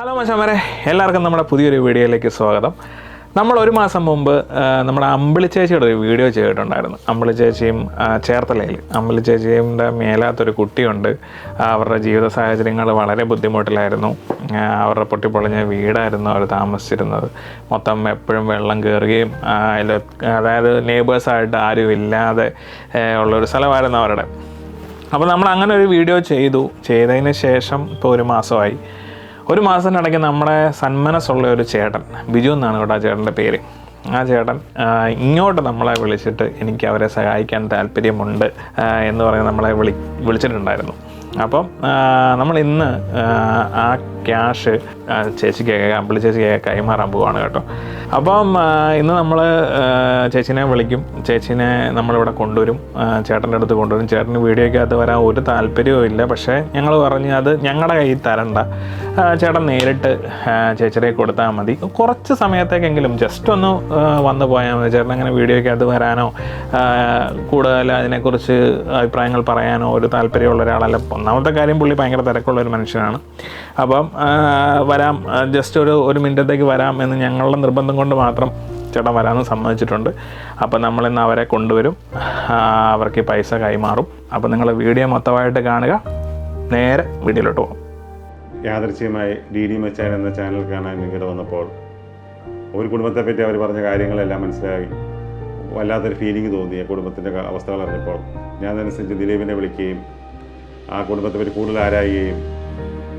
Hello മച്ചാമരെ എല്ലാവർക്കും നമ്മുടെ പുതിയൊരു വീഡിയോയിലേക്ക് സ്വാഗതം. നമ്മൾ ഒരു മാസം മുമ്പ് നമ്മുടെ അമ്പിളി ചേച്ചിയുടെ ഒരു വീഡിയോ ചെയ്തിട്ടുണ്ടായിരുന്നു. അമ്പിളി ചേച്ചിയും ചേർത്തലയിൽ. അമ്പിളി ചേച്ചിയുടെ മേലാത്തൊരു കുട്ടിയുണ്ട്. അവരുടെ ജീവിത സാഹചര്യങ്ങൾ വളരെ ബുദ്ധിമുട്ടിലായിരുന്നു. അവരുടെ പൊട്ടിപ്പൊളിഞ്ഞ വീടായിരുന്നു അവർ താമസിച്ചിരുന്നത്. മൊത്തം എപ്പോഴും വെള്ളം കയറുകയും അതായത് നെയ്ബേഴ്സായിട്ട് ആരും ഇല്ലാതെ ഉള്ളൊരു സ്ഥലമായിരുന്നു അവരുടെ. അപ്പോൾ നമ്മൾ അങ്ങനെ ഒരു വീഡിയോ ചെയ്തു. ചെയ്തതിന് ശേഷം ഇപ്പോൾ ഒരു മാസമായി. ഒരു മാസം മാസത്തിനിടയ്ക്ക് നമ്മുടെ സന്മനസ്സുള്ള ഒരു ചേട്ടൻ ബിജു എന്നാണ് കേട്ടോ ആ ചേട്ടന്റെ പേര്. ആ ചേട്ടൻ ഇങ്ങോട്ട് നമ്മളെ വിളിച്ചിട്ട് എനിക്ക് അവരെ സഹായിക്കാൻ താല്പര്യമുണ്ട് എന്ന് പറഞ്ഞ് നമ്മളെ വിളി വിളിച്ചിട്ടുണ്ടായിരുന്നു. അപ്പം നമ്മൾ ഇന്ന് ആ, ആ ക്യാഷ് ചേച്ചിക്ക് അമ്പിളി ചേച്ചിക്ക് കൈമാറാൻ പോവാണ് കേട്ടോ. അപ്പം ഇന്ന് നമ്മൾ ചേച്ചിനെ വിളിക്കും. ചേച്ചിനെ നമ്മളിവിടെ കൊണ്ടുവരും. ചേട്ടന്റെ അടുത്ത് കൊണ്ടുവരും. ചേട്ടന് വീഡിയോയ്ക്കകത്ത് വരാൻ ഒരു താല്പര്യവും ഇല്ല. പക്ഷേ ഞങ്ങൾ പറഞ്ഞു അത് ഞങ്ങളുടെ കയ്യിൽ തരണ്ട. ചേട്ടൻ നേരിട്ട് ചേച്ചിയെ കൊടുത്താൽ മതി. കുറച്ച് സമയത്തേക്കെങ്കിലും ജസ്റ്റ് ഒന്ന് വന്നു പോയാൽ മതി. ചേട്ടൻ അങ്ങനെ വീഡിയോയ്ക്കകത്ത് വരാനോ കൂടുതൽ അതിനെക്കുറിച്ച് അഭിപ്രായങ്ങൾ പറയാനോ ഒരു താല്പര്യമുള്ള ഒരാളല്ല. ഒന്നാമത്തെ കാര്യം പുള്ളി ഭയങ്കര തിരക്കുള്ള ഒരു മനുഷ്യനാണ്. അപ്പം വരാം. ജസ്റ്റ് ഒരു ഒരു മിനിറ്റത്തേക്ക് വരാം എന്ന് ഞങ്ങളുടെ നിർബന്ധം കൊണ്ട് മാത്രം ചേട്ടൻ വരാമെന്ന് സമ്മതിച്ചിട്ടുണ്ട്. അപ്പം നമ്മളിന്ന് അവരെ കൊണ്ടുവരും. അവർക്ക് പൈസ കൈമാറും. അപ്പം നിങ്ങൾ വീഡിയോ മൊത്തമായിട്ട് കാണുക. നേരെ വീഡിയോയിലോട്ട് പോകും. യാദർച്ഛ്യമായി ഡി ഡി മച്ചാൻ എന്ന ചാനൽ കാണാൻ ഇങ്ങോട്ട് വന്നപ്പോൾ ഒരു കുടുംബത്തെ പറ്റി അവർ പറഞ്ഞ കാര്യങ്ങളെല്ലാം മനസ്സിലായി. വല്ലാത്തൊരു ഫീലിംഗ് തോന്നി ആ കുടുംബത്തിന്റെ അവസ്ഥകൾ അറിഞ്ഞപ്പോൾ ഞാൻ അതനുസരിച്ച് ദിലീപിനെ വിളിക്കുകയും ആ കുടുംബത്തെ പറ്റി കൂടുതൽ ആരായുകയും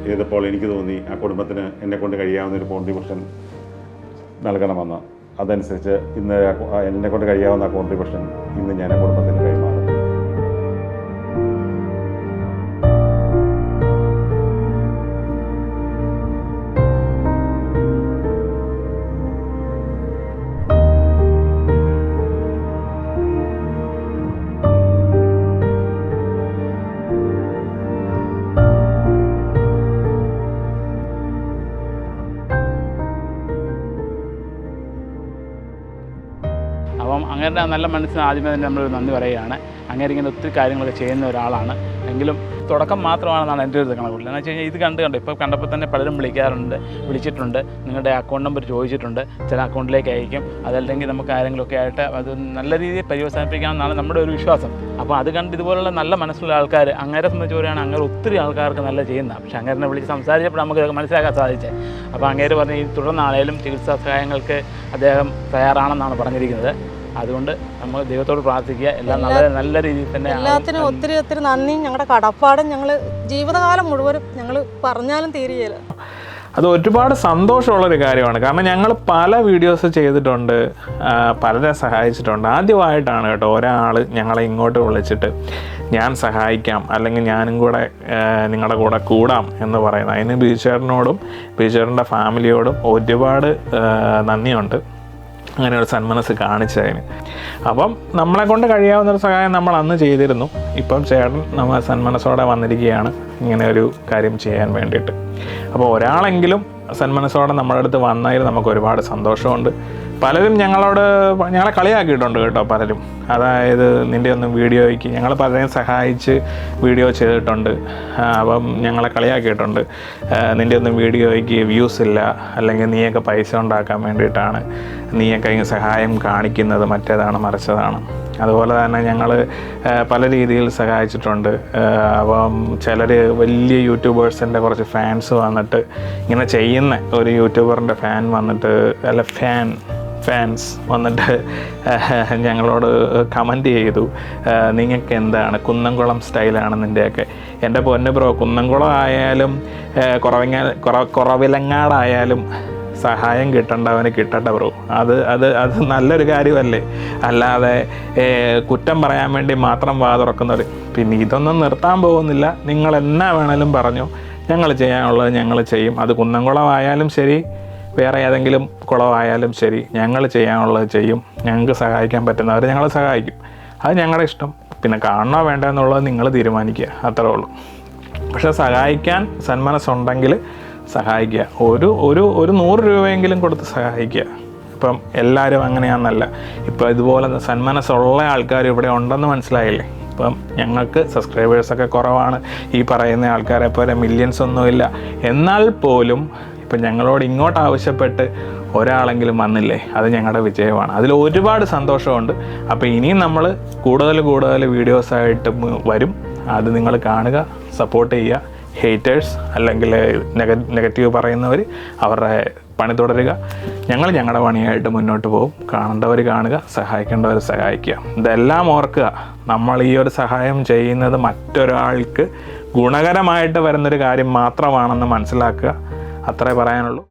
ചെയ്തപ്പോൾ എനിക്ക് തോന്നി ആ കുടുംബത്തിന് എന്നെ കൊണ്ട് കഴിയാവുന്ന ഒരു കോൺട്രിബ്യൂഷൻ നൽകണമെന്ന്. അതനുസരിച്ച് ഇന്ന് എന്നെ കൊണ്ട് കഴിയാവുന്ന കോൺട്രിബ്യൂഷൻ ഇന്ന് ഞാൻ കുടുംബത്തിന് കൈമാറും. അങ്ങനെ നല്ല മനസ്സിന് ആദ്യമേ തന്നെ നമ്മൾ നന്ദി പറയുകയാണ്. അങ്ങനെ ഇങ്ങനെ ഒത്തിരി കാര്യങ്ങളൊക്കെ ചെയ്യുന്ന ഒരാളാണ്. എങ്കിലും തുടക്കം മാത്രമാണെന്നാണ് എന്റെ ഒരു കണക്കുള്ളത് എന്ന് വെച്ച് കഴിഞ്ഞാൽ ഇത് കണ്ട് കണ്ട് ഇപ്പോൾ കണ്ടപ്പോൾ തന്നെ പലരും വിളിക്കാറുണ്ട് വിളിച്ചിട്ടുണ്ട്. നിങ്ങളുടെ അക്കൗണ്ട് നമ്പർ ചോദിച്ചിട്ടുണ്ട്. ചില അക്കൗണ്ടിലേക്ക് അയക്കും. അതല്ലെങ്കിൽ നമുക്ക് ആരെങ്കിലുമൊക്കെ ആയിട്ട് അത് നല്ല രീതിയിൽ പര്യവസാനിപ്പിക്കാമെന്നാണ് നമ്മുടെ ഒരു വിശ്വാസം. അപ്പോൾ അത് കണ്ട് ഇതുപോലുള്ള നല്ല മനസ്സുള്ള ആൾക്കാർ അങ്ങനെ സംബന്ധിച്ച് പറയുകയാണ് അങ്ങനെ ഒത്തിരി ആൾക്കാർക്ക് നല്ല ചെയ്യുന്ന പക്ഷേ അങ്ങനെ വിളിച്ച് സംസാരിച്ചപ്പോൾ നമുക്ക് മനസ്സിലാക്കാൻ സാധിച്ചത് അപ്പോൾ അങ്ങേര് പറഞ്ഞ് ഈ തുടർന്നാണേലും ചികിത്സാ സഹായങ്ങൾക്ക് അദ്ദേഹം തയ്യാറാണെന്നാണ് പറഞ്ഞിരിക്കുന്നത്. അതുകൊണ്ട് നമ്മൾ ദൈവത്തോട് പ്രാർത്ഥിക്കുക. എല്ലാം നല്ല നല്ല രീതിയിൽ തന്നെ. എല്ലാത്തിനും ഒത്തിരി ഒത്തിരി നന്ദി. ഞങ്ങളുടെ കടപ്പാടും ഞങ്ങൾ ജീവിതകാലം മുഴുവനും ഞങ്ങൾ പറഞ്ഞാലും തീരുകയില്ല. അത് ഒരുപാട് സന്തോഷമുള്ളൊരു കാര്യമാണ്. കാരണം ഞങ്ങൾ പല വീഡിയോസ് ചെയ്തിട്ടുണ്ട് പലരെ സഹായിച്ചിട്ടുണ്ട്. ആദ്യമായിട്ടാണ് കേട്ടോ ഒരാൾ ഞങ്ങളെ ഇങ്ങോട്ട് വിളിച്ചിട്ട് ഞാൻ സഹായിക്കാം അല്ലെങ്കിൽ ഞാനും കൂടെ നിങ്ങളുടെ കൂടെ കൂടാം എന്ന് പറയുന്നത്. അതിന് ബീച്ചേട്ടനോടും ബീച്ചേട്ടന്റെ ഫാമിലിയോടും ഒരുപാട് നന്ദിയുണ്ട്. അങ്ങനെ ഒരു സന്മനസ് കാണിച്ചതിന്. അപ്പം നമ്മളെ കൊണ്ട് കഴിയാവുന്ന ഒരു സഹായം നമ്മൾ അന്ന് ചെയ്തിരുന്നു. ഇപ്പം ചേട്ടൻ നമ്മൾ സന്മനസ്സോടെ വന്നിരിക്കുകയാണ് ഇങ്ങനെ ഒരു കാര്യം ചെയ്യാൻ വേണ്ടിയിട്ട്. അപ്പോൾ ഒരാളെങ്കിലും സന്മനസ്സോടെ നമ്മുടെ അടുത്ത് വന്നതിൽ നമുക്ക് ഒരുപാട് സന്തോഷമുണ്ട്. പലരും ഞങ്ങളോട് ഞങ്ങളെ കളിയാക്കിയിട്ടുണ്ട് കേട്ടോ പലരും. അതായത് നിന്റെ ഒന്നും വീഡിയോയ്ക്ക് ഞങ്ങൾ പലരെയും സഹായിച്ച് വീഡിയോ ചെയ്തിട്ടുണ്ട്. അപ്പം ഞങ്ങളെ കളിയാക്കിയിട്ടുണ്ട്. നിന്റെ ഒന്നും വീഡിയോയ്ക്ക് വ്യൂസ് ഇല്ല. അല്ലെങ്കിൽ നീയൊക്കെ പൈസ ഉണ്ടാക്കാൻ വേണ്ടിയിട്ടാണ് നീയൊക്കെ ഇങ്ങനെ സഹായം കാണിക്കുന്നത്. മറ്റേതാണ് മറിച്ചതാണ്. അതുപോലെ തന്നെ ഞങ്ങൾ പല രീതിയിൽ സഹായിച്ചിട്ടുണ്ട്. അപ്പം ചിലർ വലിയ യൂട്യൂബേഴ്സിന്റെ കുറച്ച് ഫാൻസ് വന്നിട്ട് ഇങ്ങനെ ചെയ്യുന്ന ഒരു യൂട്യൂബറിന്റെ ഫാൻ വന്നിട്ട് അല്ല ഫാൻ ഫാൻസ് വന്നിട്ട് ഞങ്ങളോട് കമന്റ് ചെയ്തു. നിങ്ങൾക്ക് എന്താണ് കുന്നംകുളം സ്റ്റൈലാണ് നിന്റെയൊക്കെ എന്റെ പൊന്ന് ബ്രോ കുന്നംകുളം ആയാലും കുറവങ്ങ കുറ കുറവിലങ്ങാടായാലും സഹായം കിട്ടേണ്ടവന് കിട്ടട്ടെ ബ്രോ അത് അത് അത് നല്ലൊരു കാര്യമല്ലേ? അല്ലാതെ കുറ്റം പറയാൻ വേണ്ടി മാത്രം വാ തുറക്കുന്നവർ പിന്നെ ഇതൊന്നും നിർത്താൻ പോകുന്നില്ല. നിങ്ങൾ എന്നാ വേണേലും പറഞ്ഞു. ഞങ്ങൾ ചെയ്യാനുള്ളത് ഞങ്ങൾ ചെയ്യും. അത് കുന്നംകുളം ആയാലും ശരി വേറെ ഏതെങ്കിലും കുളമായാലും ശരി ഞങ്ങൾ ചെയ്യാനുള്ളത് ചെയ്യും ഞങ്ങൾക്ക് സഹായിക്കാൻ പറ്റുന്നവർ ഞങ്ങൾ സഹായിക്കും. അത് ഞങ്ങളുടെ ഇഷ്ടം. പിന്നെ കാണണോ വേണ്ട എന്നുള്ളത് നിങ്ങൾ തീരുമാനിക്കുക. അത്രേ ഉള്ളൂ. പക്ഷേ സഹായിക്കാൻ സന്മനസ്സുണ്ടെങ്കിൽ സഹായിക്കുക. ഒരു ഒരു ഒരു നൂറ് രൂപയെങ്കിലും കൊടുത്ത് സഹായിക്കുക. ഇപ്പം എല്ലാവരും അങ്ങനെയാണെന്നല്ല. ഇപ്പം ഇതുപോലെ സന്മനസ്സുള്ള ആൾക്കാർ ഇവിടെ ഉണ്ടെന്ന് മനസ്സിലായില്ലേ? ഇപ്പം ഞങ്ങൾക്ക് സബ്സ്ക്രൈബേഴ്സൊക്കെ കുറവാണ്. ഈ പറയുന്ന ആൾക്കാരെ പോലെ മില്യൻസ് ഒന്നുമില്ല. എന്നാൽ പോലും ഇപ്പം ഞങ്ങളോട് ഇങ്ങോട്ട് ആവശ്യപ്പെട്ട് ഒരാളെങ്കിലും വന്നില്ലേ അത് ഞങ്ങളുടെ വിജയമാണ്. അതിൽ ഒരുപാട് സന്തോഷമുണ്ട്. അപ്പോൾ ഇനിയും നമ്മൾ കൂടുതൽ കൂടുതൽ വീഡിയോസായിട്ട് വരും. അത് നിങ്ങൾ കാണുക സപ്പോർട്ട് ചെയ്യുക. ഹേറ്റേഴ്സ് അല്ലെങ്കിൽ നെഗ നെഗറ്റീവ് പറയുന്നവർ അവരുടെ പണി തുടരുക. ഞങ്ങൾ ഞങ്ങളുടെ പണിയായിട്ട് മുന്നോട്ട് പോകും. കാണേണ്ടവർ കാണുക സഹായിക്കേണ്ടവർ സഹായിക്കുക. ഇതെല്ലാം ഓർക്കുക. നമ്മൾ ഈ ഒരു സഹായം ചെയ്യുന്നത് മറ്റൊരാൾക്ക് ഗുണകരമായിട്ട് വരുന്നൊരു കാര്യം മാത്രമാണെന്ന് മനസ്സിലാക്കുക. അത്രേ പറയാനുള്ളൂ.